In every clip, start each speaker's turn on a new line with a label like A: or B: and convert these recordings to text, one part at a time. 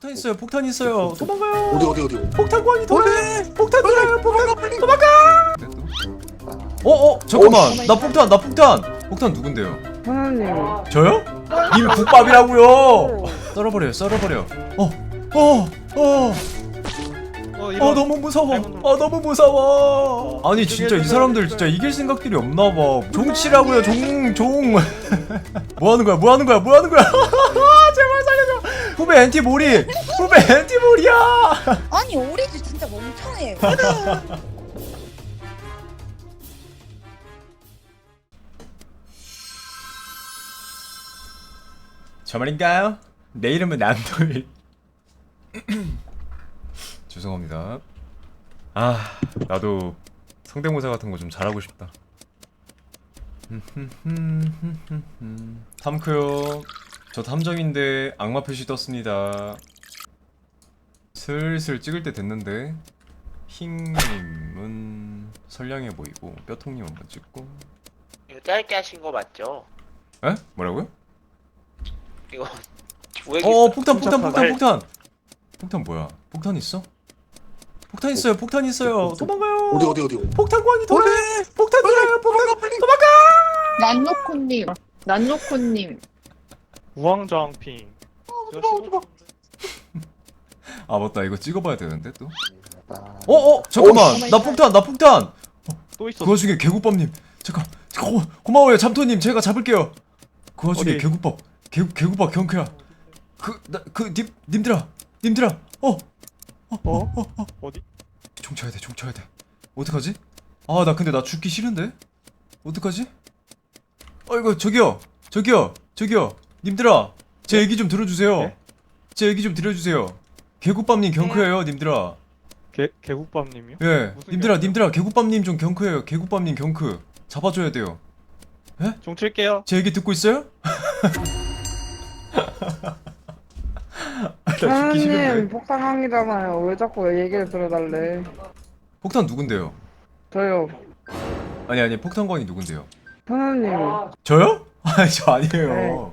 A: 폭탄 있어요. 폭탄 있어요. 도망가요.
B: 어디 어디 어디
A: 폭탄광이 돌아요. 폭탄 돌아요. 폭탄 도망가. 어, 어, 잠깐만. 나 폭탄, 나 폭탄. 폭탄 누군데요?
C: 하나님.
A: 저요? 이미 국밥이라고요. 썰어버려요. 썰어버려. 어, 어, 어.
D: 어,
A: 아 너무 무서워. 아 너무 무서워. 아니 진짜 이 사람들 진짜 이길 생각들이 없나 봐. 종치라고요. 종 종. 뭐 하는 거야? 뭐 하는 거야? 뭐 하는 거야? 후배 엔티 몰이. 후배 엔티 몰이야.
E: 아니 오리지 진짜 멍청해.
A: 저 말인가요? 내 이름은 남돌. 죄송합니다. 아 나도 성대모사 같은 거 좀 잘하고 싶다. 탐크요. 저 탐정인데 악마 표시 떴습니다. 슬슬 찍을 때 됐는데 힝님은 선량해 보이고 뼈통님 한번 찍고.
F: 이거 짧게 하신 거 맞죠?
A: 에? 뭐라고요?
F: 이거
A: 왜어 폭탄 폭탄 폭탄
F: 말-
A: 폭탄 폭탄 뭐야 폭탄 있어? 폭탄 있어요 폭탄 있어요 도망가요
B: 어디 어디 어디
A: 폭탄 광이 돌아요 폭탄 돌아요 폭탄 도망가
C: 난노코님. 난노코님.
D: 우왕좌왕핑.
A: 아 맞다 이거 찍어봐야 되는데 또
B: 아,
A: 어어 잠깐만 나 폭탄 나 폭탄
D: 또 있어.
A: 그 와중에 개구밥님 잠깐 고, 고마워요 잠토님 제가 잡을게요 그 와중에
D: 어디?
A: 개구밥 개, 개구밥 경크야 그나그 님, 님들아 님들아 어
D: 어? 어디?
A: 총 쳐야 돼, 총 쳐야 돼. 어떡하지? 아, 나 근데 나 죽기 싫은데? 어떡하지? 아이고, 저기요, 저기요, 저기요, 님들아, 제 얘기 좀 들어주세요.
D: 네?
A: 제 얘기 좀 들어주세요. 개국밥님 경크예요, 님들아.
D: 개 개국밥님이요?
A: 예,
D: 무슨
A: 님들아,
D: 경크?
A: 님들아, 개국밥님 좀 경크예요. 개국밥님 경크. 잡아줘야 돼요.
D: 종 칠게요.
A: 제 얘기 듣고 있어요? 나 죽기
C: 하나님
A: 싫은데.
C: 폭탄왕이잖아요. 왜 자꾸 얘기를 들어달래?
A: 폭탄 누군데요?
C: 저요.
A: 아니 아니, 폭탄광이 누군데요?
C: 하나님.
A: 저요? 아니 저 아니에요.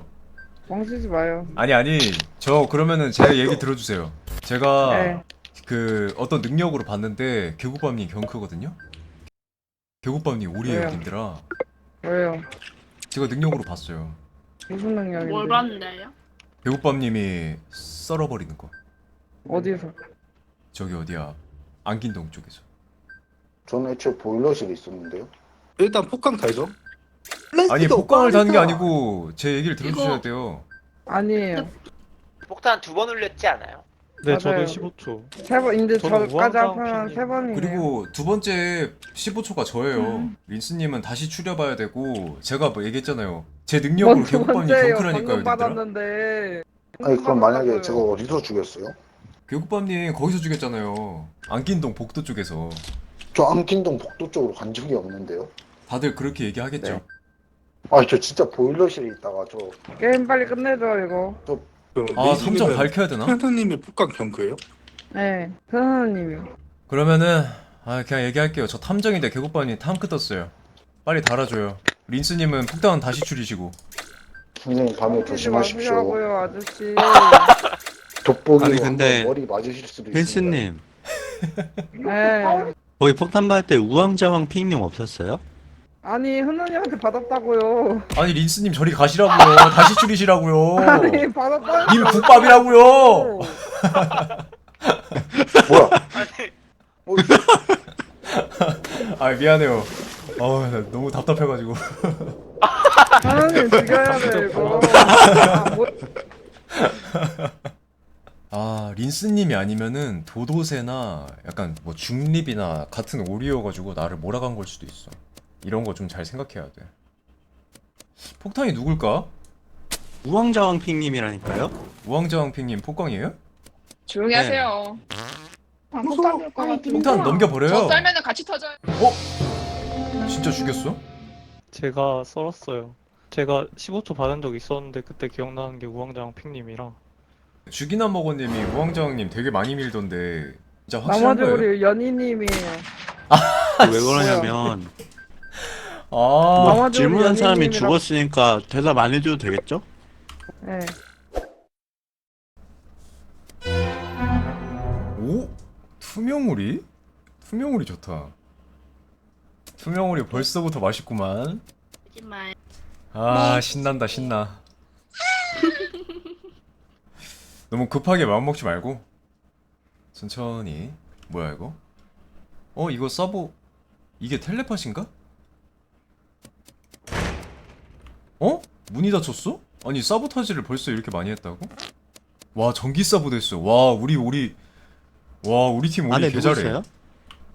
C: 멍치지 마요.
A: 아니 아니 저 그러면은 제 얘기 들어주세요. 제가
C: 네.
A: 그 어떤 능력으로 봤는데 개국밥님 경크거든요. 개국밥님 오리에요
C: 왜요?
A: 님들아.
C: 왜요?
A: 제가 능력으로 봤어요.
C: 무슨 능력인데?
G: 뭘 봤는데요?
A: 개국밥님이 썰어버리는 거.
C: 어디서?
A: 저기 어디야? 안긴동 쪽에서.
B: 저는 애초에 보일러실에 있었는데요
H: 일단 폭강 달죠.
A: 아니 폭광을 다는 게 아니고 제 얘기를 들어주셔야
G: 이거-
A: 돼요.
C: 아니에요.
F: 폭탄 두 번 울렸지 않아요?
D: 네, 저도
C: 맞아요.
D: 15초.
C: 세 번, 이제
D: 저는
C: 저까지
D: 우왕좌왕
C: 합하면
D: 핑이에요.
C: 세 번이에요.
A: 그리고 두 번째 15초가 저예요.
C: 음.
A: 린스님은 다시 추려봐야 되고 제가 뭐 얘기했잖아요. 제 능력으로
C: 뭔두 번째예요.
A: 경크라니까요,
C: 방금. 받았는데.
B: 아니 그럼 만약에. 제가 어디서 죽였어요?
A: 교국밥님 거기서 죽였잖아요. 안긴동 복도 쪽에서.
B: 저 암킨동 복도 쪽으로 간 적이 없는데요
A: 다들 그렇게 얘기하겠죠.
B: 네. 아니 저 진짜 보일러실에 있다가 저
C: 게임 빨리 끝내줘 이거.
A: 아, 삼점 밝혀야 되나?
H: 현타님이 폭강 경크예요?
C: 네. 하나님이요.
A: 그러면은 아 그냥 얘기할게요. 저 탐정인데 개국밥님 탐크 떴어요. 빨리 달아줘요. 린스님은 폭탄 다시 추리시고.
B: 선생님 밤에 조심하십시오
C: 마시라고요 아저씨.
B: 돋보기
I: 아니, 근데
B: 머리 맞으실 수도 있습니다
I: 펜스님
C: 네.
I: 거기 폭탄 받을 때 우왕좌왕 핑님 없었어요?
C: 아니 흔은이한테 받았다고요.
A: 아니 린스님 저리 가시라고요. 다시 추리시라고요.
C: 아니 받았다.
A: 님 국밥이라고요.
B: 뭐야
F: 아니
B: 뭐,
A: 아 미안해요. 아나 너무 답답해가지고.
C: 하나님 죽여야 돼 이거. 아, 뭐,
A: 아 린스님이 아니면은 도도새나 약간 뭐 중립이나 같은 오리여가지고 나를 몰아간 걸 수도 있어. 이런 거 좀 잘 생각해야 돼. 폭탄이 누굴까?
I: 우왕좌왕 핑님이라니까요?
A: 우왕좌왕핑님 폭광이에요?
G: 조용히
I: 네.
G: 하세요. 아, 폭탄 될것.
A: 폭탄 넘겨버려요.
G: 저 썰면은 같이 터져요.
A: 진짜 죽였어?
D: 제가 썰었어요. 제가 15초 받은 적 있었는데 그때 기억나는 게 우왕좌왕 핑님이랑
A: 죽이나 먹어님이 우왕좌왕님 되게 많이 밀던데 진짜 확실한
C: 나머지
A: 거예요?
C: 우리 연희님이에요.
I: 왜 그러냐면
A: 아
I: 뭐 질문한 사람이
C: 연인님이랑-
I: 죽었으니까 대답 안 해줘도 되겠죠?
C: 네.
A: 투명우리? 투명우리 좋다. 투명우리 벌써부터 맛있구만.
G: 거짓말.
A: 아 신난다 신나. 너무 급하게 마음 먹지 말고 천천히. 뭐야 이거? 어 이거 서브 이게 텔레파신가? 어? 문이 닫혔어? 아니 사보타지를 벌써 이렇게 많이 했다고? 와 전기 사보 됐어. 와 우리 우리 와 우리 팀 우리
I: 안에 누구
A: 개잘해.
I: 있어요?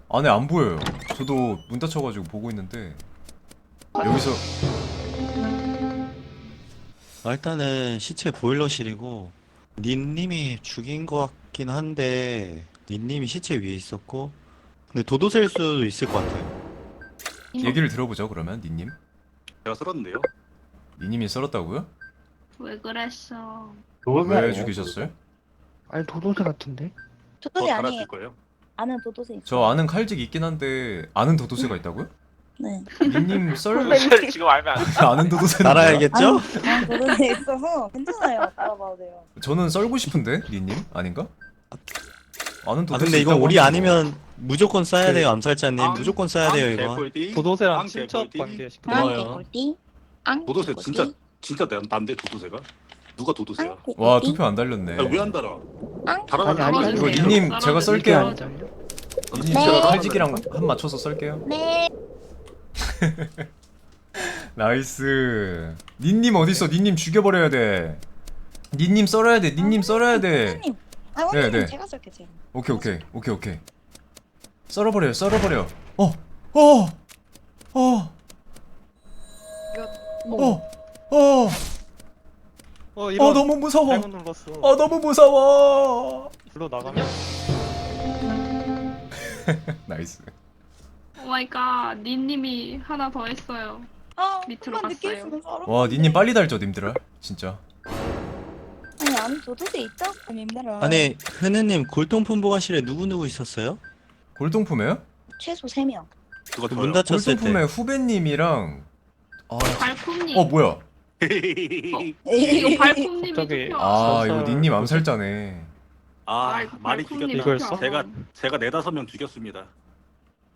A: 안에 안 보여요. 저도 문 닫혀가지고 보고 있는데 여기서
I: 아, 일단은 시체 보일러실이고 닌님이 죽인 것 같긴 한데 닌님이 시체 위에 있었고 근데 도도새일 수도 있을 것 같아요.
A: 얘기를 들어보죠 그러면 니님.
H: 제가 쓸었는데요.
A: 니님이 썰었다고요?
G: 왜 그랬어?
A: 왜 죽이셨어요?
C: 아니 도도새 같은데?
E: 도도새 아니에요.
H: 거예요.
E: 아는 도도새 있어요.
A: 저 아는 칼직 있긴 한데 아는 도도새가 있다고요?
E: 네.
A: 니님 썰
F: 도대체를 지금 알면 안 돼.
A: 아는?
I: 알아야겠죠?
E: 아는 도도새 있어서 괜찮아요. 알아봐도 돼요.
A: 저는 썰고 싶은데 니님 아닌가? 아는
I: 아
A: 도도새
I: 근데 이건
A: 있다고
I: 우리
A: 하는데
I: 아니면 무조건 써야
H: 그
I: 돼요 암살자님
H: 앙-
I: 무조건 써야 돼요 이거
H: 개꿀띠.
D: 도도새랑
H: 앙
D: 친척
H: 개꿀띠.
D: 관계 시켜.
E: 아,
I: 고마워요.
E: 개꿀띠.
G: 앙?
H: 도도새. 진짜 진짜 난- 난데 도도새가 누가 도도새야?
E: 아, 개꿀띠.
A: 와 투표 안 달렸네.
H: 왜안 달아?
E: 앙?
H: 달아나
C: 아니, 아니,
A: 이거
C: 아니.
A: 니님 제가 썰게요.
C: 네.
A: 니님
E: 네.
A: 제가 칼직이랑 한 맞춰서 썰게요.
E: 네.
A: 나이스. 니님 어딨어? 니님 죽여버려야 돼. 니님 썰어야 돼. 니님 썰어야 돼.
E: 원장님. 아,
A: 네,
E: 원장님
A: 네.
E: 제가 쓸게 제가.
A: 오케이 오케이 오케이 오케이. 썰어버려요. 썰어버려. 어. 어. 어. 어. 어.
D: 어 이런.
A: 어 너무 무서워.
D: 잘못 눌렀어.
A: 어 너무 무서워.
D: 불러 나가면
A: 나이스.
G: 오 마이 갓. 니님이 하나 더 했어요.
E: 아,
G: 밑으로
E: 한번
G: 갔어요.
E: 있으면 서로
A: 와 니님 빨리 달죠 님들아. 진짜.
E: 아니 아는 도도새 있죠? 님들아.
I: 아니 흐느님 골동품 보관실에 누구 누구 있었어요?
A: 골동품에요?
E: 최소 3명.
H: 누가
I: 그문
H: 저요?
I: 닫혔을 때
A: 골동품에 후배님이랑 아,
G: 발품님.
A: 어 뭐야?
G: 이거 발품님이
D: 갑자기-
G: 투표.
A: 아 이거
D: 썰-
A: 니님 암살자네.
H: 아 많이
G: 발품님
H: 죽였다.
D: 이걸 써?
H: 제가 제가 네다섯 명 죽였습니다.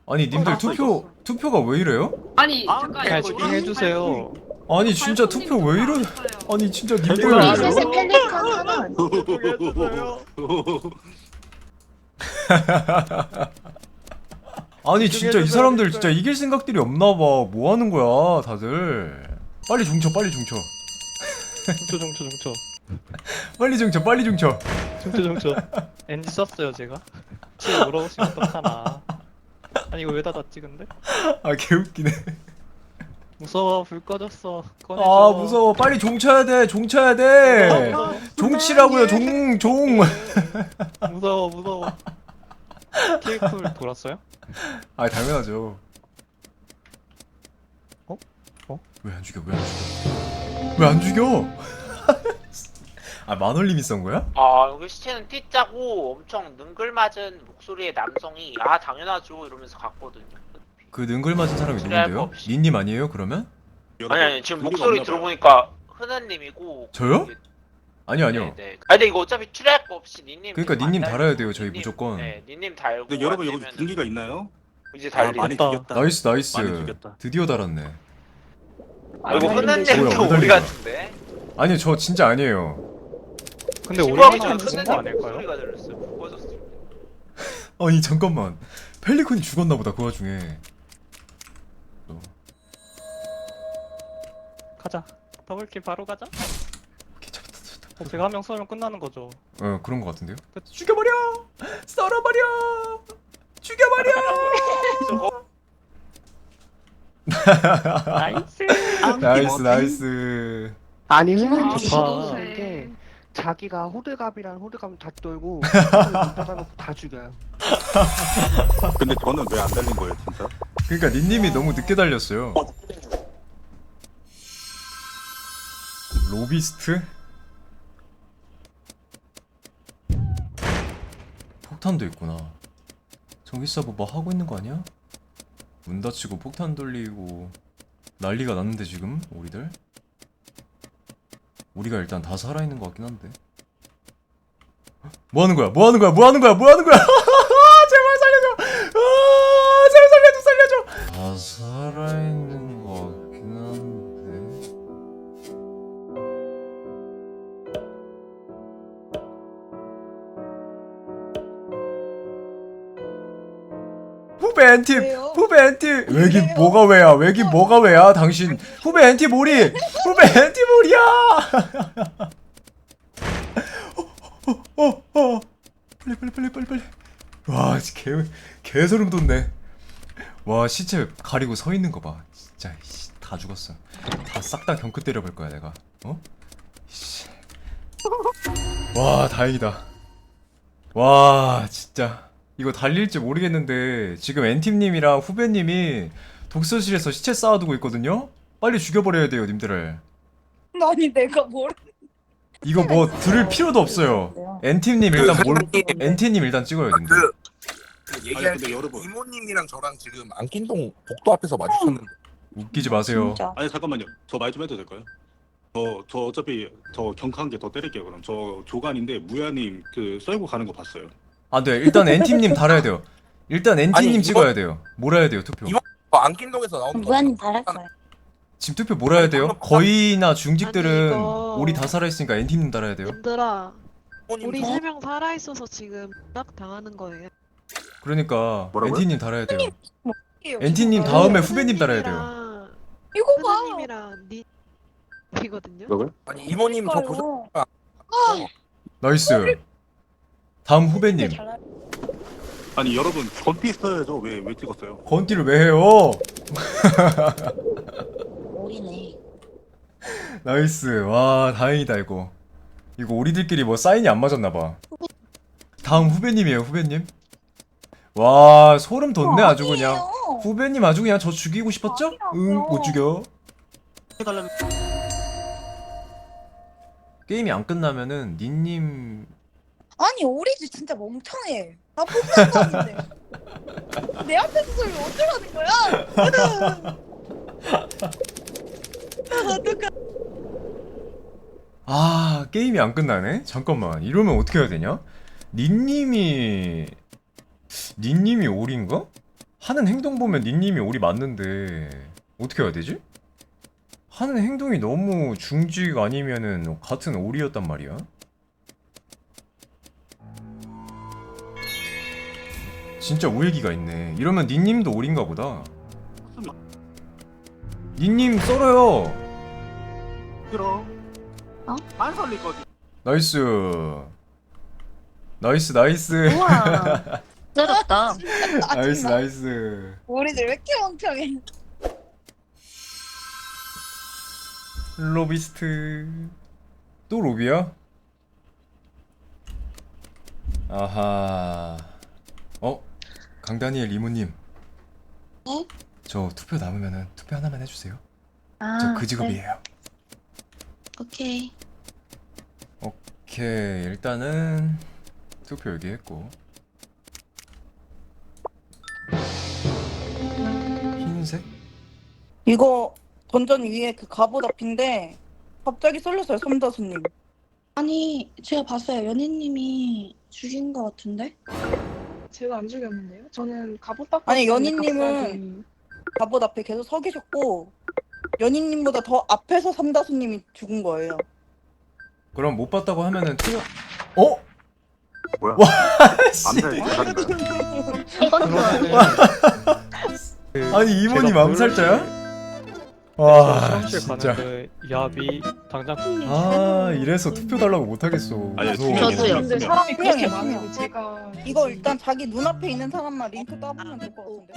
A: 아니 님들
C: 나
A: 투표 투표가 왜 이래요?
G: 아니
H: 아,
G: 잠깐
D: 그냥
G: 이거
D: 집중해 주세요.
A: 아니 진짜
G: 발품님
A: 투표 왜 이러?
G: 안 했어요.
A: 아니 진짜
D: 이거
A: 님들
D: 아세요?
E: 펠리컨 하나.
A: 아니 진짜 이 사람들 진짜 이길 생각들이 없나 봐. 뭐 하는 거야, 다들. 빨리 중쳐, 빨리 중쳐.
D: 중초 중초 중초.
A: 빨리 중쳐, 빨리 중쳐.
D: 중초 중초. 엔지 썼어요 제가. 치에 물어보시면 어떡하나. 아니 이거 왜 닫았지 근데?
A: 아 개웃기네.
D: 무서워 불 꺼졌어. 꺼내줘.
A: 아 무서워. 빨리 종쳐야 돼. 종쳐야 돼. 종치라고요. 종 종.
D: 무서워 무서워. 케이크를 돌았어요?
A: 아 당연하죠.
D: 어? 어?
A: 왜 안 죽여? 왜 안 죽여? 왜 안 죽여? 아 만월님이 썬 거야?
F: 아 여기 시체는 띠짜고 엄청 능글맞은 목소리의 남성이 아 당연하죠 이러면서 갔거든요.
A: 그 능글 맞은 사람이
F: 그래, 뭐
A: 누군데요?
F: 없이.
A: 니님 아니에요? 그러면?
F: 아니 아니 지금 목소리 들어보니까 흔한님이고
A: 저요? 아니요 아니요.
F: 네. 아니 근데 이거 어차피 거 없이 니님.
A: 그러니까 니님
F: 안
A: 달아야 돼요, 저희
F: 니님,
A: 무조건.
F: 네, 니님 달고.
H: 근데 여러분 여기
F: 아니면은
H: 군기가 있나요?
F: 이제
H: 아
F: 달리.
H: 많이
D: 됐다.
H: 죽였다.
A: 나이스 나이스.
H: 많이 죽였다.
A: 드디어 달았네.
F: 아 이거 흔한님도
A: 왜
F: 우리. 같은데.
A: 아니요 저 진짜 아니에요.
D: 근데
F: 전에
D: 죽은 거 아닐까요?
F: 들렸어요.
A: 아니 잠깐만. 펠리콘이 죽었나 보다 그 와중에. 어,
D: 가자. 더블킬 바로 가자. 제가 한 명 쏘면 끝나는 거죠.
A: 어 그런 거 같은데요?
D: 끝.
A: 죽여버려! 썰어버려! 죽여버려!
D: 나이스.
A: 나이스 나이스.
C: 아니
D: 좋다.
G: 도도새.
C: 자기가 호들갑이랑 호들갑 다 떨고 다 죽여요.
H: 근데 저는 왜 안 달린 거예요 진짜?
A: 그러니까 니님이 너무 늦게 달렸어요. 로비스트? 폭탄도 있구나. 전기 서버 뭐 하고 있는 거 아니야? 문 닫히고 폭탄 돌리고 난리가 났는데 지금 우리들? 우리가 일단 다 살아있는 것 같긴 한데 뭐 하는 거야? 뭐 하는 거야? 뭐 하는 거야? 뭐 하는 거야? 제발 살려줘! 아, 제발 살려줘 살려줘! 다 살아. 후배 엔팀
E: 왜요?
A: 후배 왜긴
E: 왜요?
A: 뭐가 왜야? 왜긴 뭐가 왜야? 당신 후배 엔팀 몰이 후배 엔팀 몰이야. 어어 어 빨리 빨리 빨리 빨리 빨리. 와개 개소름 돋네. 와 시체 가리고 서 있는 거봐. 진짜 씨, 다 죽었어. 다 싹 다 경크 때려볼 거야 내가. 어? 씨. 와 다행이다. 와 진짜 이거 달릴지 모르겠는데 지금 엔팀님이랑 후배님이 독서실에서 시체 쌓아두고 있거든요 빨리 죽여버려야 돼요 님들을
E: 아니 내가 뭘
A: 이거 뭐 들을 필요도 없어요 엔팀님 일단 몰 엔팀님 일단 찍어요 님들
J: 그, 그 얘기할
H: 아니, 근데
J: 때
H: 여러분.
J: 이모님이랑 저랑 지금 안킨동 복도 앞에서 마주쳤는데
A: 웃기지 마세요
E: 진짜
H: 아니 잠깐만요. 저 말 좀 해도 될까요? 저, 저 어차피 저 경카한 게 더 때릴게요 그럼. 저 조간인데 무야님 그 썰고 가는 거 봤어요.
A: 안 돼 일단 엔팀님 달아야 돼요 일단 엔팀님 찍어야 돼요 몰아야 돼요 투표
J: 어, 안킨동에서 나온 거
E: 무한히 달았어요
A: 지금 투표 몰아야 돼요 거의나 중직들은
K: 아니, 이거-
A: 우리 다 살아있으니까 엔팀님 달아야 돼요
K: 얘들아 우리
J: 저-
K: 세명 살아있어서 지금 딱 당하는 거예요
A: 그러니까
H: 뭐라고요?
A: 엔티님 달아야 돼요. 엔티님 다음에 후배님 달아야 돼요.
E: 이거 봐
K: 선생님이랑 니 이거든요
H: 뭐라고요?
J: 아니 이모님 저 보셨
E: 이거요.
A: 나이스. 다음 후배님.
E: 잘 나-
H: 아니 여러분 건티 써야죠. 왜 왜 찍었어요?
A: 건띠를 왜 해요?
E: 오리네
A: 나이스. 와 다행이다 이거. 이거 우리들끼리 뭐 사인이 안 맞았나봐. 다음 후배님이에요 후배님. 와 소름 돋네 아주 그냥.
E: 아니에요.
A: 후배님 아주 그냥 저 죽이고 싶었죠? 응 못 죽여.
H: 해달라는
A: 게임이 안 끝나면은 니님
E: 아니 오리지 진짜 멍청해 나 아닌데 내 앞에서 소리 어쩌라는 거야 어떡해
A: 아 게임이 안 끝나네? 잠깐만 이러면 어떻게 해야 되냐? 니님이 니님이 오리인가? 하는 행동 보면 니님이 오리 맞는데 어떻게 해야 되지? 하는 행동이 너무 중직 아니면은 같은 오리였단 말이야 진짜 오일기가 있네. 이러면 니님도 오리인가 보다. 니님 썰어요.
H: 싫어.
E: 어?
H: 안 살릴 거지.
A: 나이스. 나이스 나이스.
E: 우와. 쩔었다.
A: 나이스 나이스.
E: 오리들 왜 이렇게 멍청해?
A: 로비스트. 또 로비야? 아하. 어? 강다니엘 이모님.
E: 네?
A: 저 투표 남으면은 투표 하나만 해주세요.
E: 아,
A: 저그 직업이에요.
E: 오케이.
A: 오케이. 일단은 투표 여기 했고. 흰색?
L: 이거 던전 위에 그 갑옷 앞인데 갑자기 쏠렸어요 삼다수님.
E: 아니 제가 봤어요. 연희님이 죽인 거 같은데
G: 제가 안 죽였는데요? 저는 갑옷 닦고
L: 아니,
G: 있었는데
L: 연희님은
G: 갑자기
L: 갑옷 앞에 계속 서 계셨고 연인님보다 더 앞에서 삼다수님이 죽은 거예요
A: 그럼 못 봤다고 하면은 투표 어?
H: 뭐야?
A: 와 씨.
H: 암살 대상인가요?
A: 아니 이모님 암살자야? 와
D: 사무실
A: 진짜
D: 야비 당장
A: 아 이래서 투표 달라고 못 하겠어
H: 아니,
A: 무서워.
H: 투명이에요,
E: 저도요.
G: 근데. 사람이 그렇게
L: 투명.
G: 제가
L: 이거 일단 자기 눈앞에 있는 사람만 링크 따보면 될 것 같은데